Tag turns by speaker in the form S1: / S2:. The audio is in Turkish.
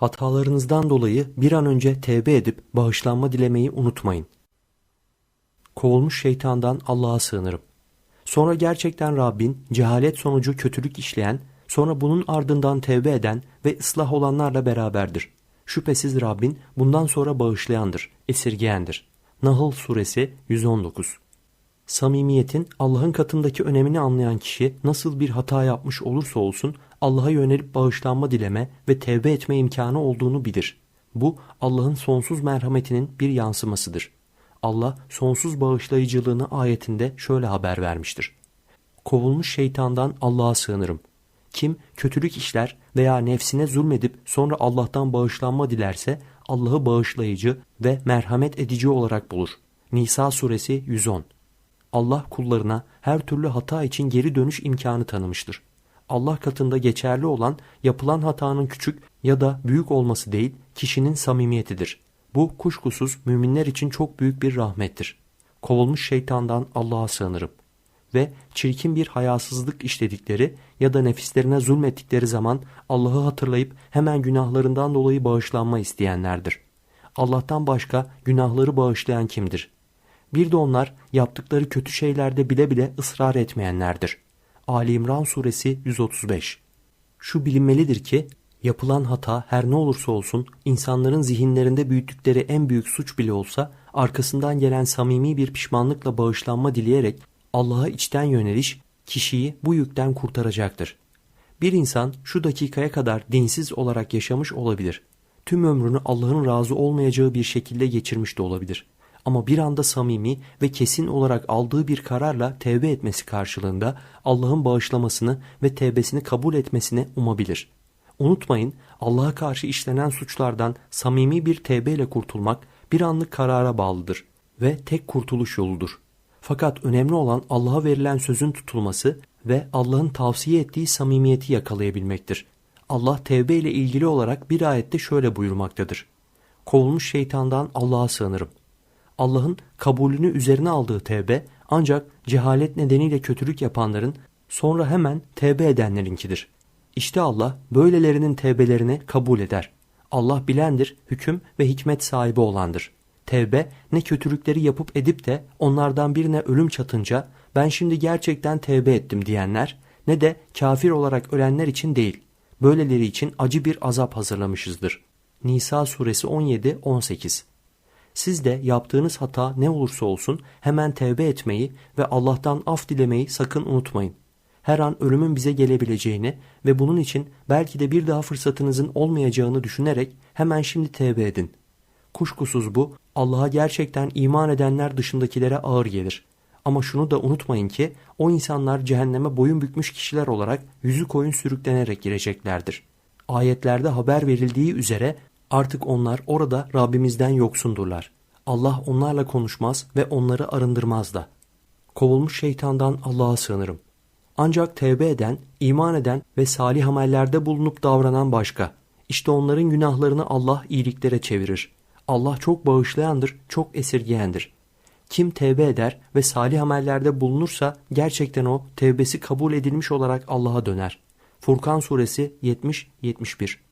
S1: Hatalarınızdan dolayı bir an önce tevbe edip bağışlanma dilemeyi unutmayın. Kovulmuş şeytandan Allah'a sığınırım. Sonra gerçekten Rabbin cehalet sonucu kötülük işleyen, sonra bunun ardından tevbe eden ve ıslah olanlarla beraberdir. Şüphesiz Rabbin bundan sonra bağışlayandır, esirgeyendir. Nahl suresi 119 Samimiyetin Allah'ın katındaki önemini anlayan kişi nasıl bir hata yapmış olursa olsun Allah'a yönelip bağışlanma dileme ve tevbe etme imkanı olduğunu bilir. Bu Allah'ın sonsuz merhametinin bir yansımasıdır. Allah sonsuz bağışlayıcılığını ayetinde şöyle haber vermiştir. Kovulmuş şeytandan Allah'a sığınırım. Kim kötülük işler veya nefsine zulmedip sonra Allah'tan bağışlanma dilerse Allah'ı bağışlayıcı ve merhamet edici olarak bulur. Nisa suresi 110 Allah kullarına her türlü hata için geri dönüş imkanı tanımıştır. Allah katında geçerli olan yapılan hatanın küçük ya da büyük olması değil, kişinin samimiyetidir. Bu kuşkusuz müminler için çok büyük bir rahmettir. Kovulmuş şeytandan Allah'a sığınırım. Ve çirkin bir hayasızlık işledikleri ya da nefislerine zulmettikleri zaman Allah'ı hatırlayıp hemen günahlarından dolayı bağışlanma isteyenlerdir. Allah'tan başka günahları bağışlayan kimdir? Bir de onlar yaptıkları kötü şeylerde bile bile ısrar etmeyenlerdir. Ali İmran suresi 135 Şu bilinmelidir ki yapılan hata her ne olursa olsun insanların zihinlerinde büyüttükleri en büyük suç bile olsa arkasından gelen samimi bir pişmanlıkla bağışlanma dileyerek Allah'a içten yöneliş kişiyi bu yükten kurtaracaktır. Bir insan şu dakikaya kadar dinsiz olarak yaşamış olabilir. Tüm ömrünü Allah'ın razı olmayacağı bir şekilde geçirmiş de olabilir ama bir anda samimi ve kesin olarak aldığı bir kararla tevbe etmesi karşılığında Allah'ın bağışlamasını ve tevbesini kabul etmesini umabilir. Unutmayın Allah'a karşı işlenen suçlardan samimi bir tevbe ile kurtulmak bir anlık karara bağlıdır ve tek kurtuluş yoludur. Fakat önemli olan Allah'a verilen sözün tutulması ve Allah'ın tavsiye ettiği samimiyeti yakalayabilmektir. Allah tevbe ile ilgili olarak bir ayette şöyle buyurmaktadır. Kovulmuş şeytandan Allah'a sığınırım. Allah'ın kabulünü üzerine aldığı tevbe ancak cehalet nedeniyle kötülük yapanların sonra hemen tevbe edenlerinkidir. İşte Allah böylelerinin tevbelerini kabul eder. Allah bilendir, hüküm ve hikmet sahibi olandır. Tevbe ne kötülükleri yapıp edip de onlardan birine ölüm çatınca ben şimdi gerçekten tevbe ettim diyenler ne de kafir olarak ölenler için değil. Böyleleri için acı bir azap hazırlamışızdır. Nisa suresi 17-18 siz de yaptığınız hata ne olursa olsun hemen tevbe etmeyi ve Allah'tan af dilemeyi sakın unutmayın. Her an ölümün bize gelebileceğini ve bunun için belki de bir daha fırsatınızın olmayacağını düşünerek hemen şimdi tevbe edin. Kuşkusuz bu Allah'a gerçekten iman edenler dışındakilere ağır gelir. Ama şunu da unutmayın ki o insanlar cehenneme boyun bükmüş kişiler olarak yüzü koyun sürüklenerek gireceklerdir. Ayetlerde haber verildiği üzere Artık onlar orada Rabbimizden yoksundurlar. Allah onlarla konuşmaz ve onları arındırmaz da. Kovulmuş şeytandan Allah'a sığınırım. Ancak tevbe eden, iman eden ve salih amellerde bulunup davranan başka. İşte onların günahlarını Allah iyiliklere çevirir. Allah çok bağışlayandır, çok esirgeyendir. Kim tevbe eder ve salih amellerde bulunursa gerçekten o tevbesi kabul edilmiş olarak Allah'a döner. Furkan suresi 70-71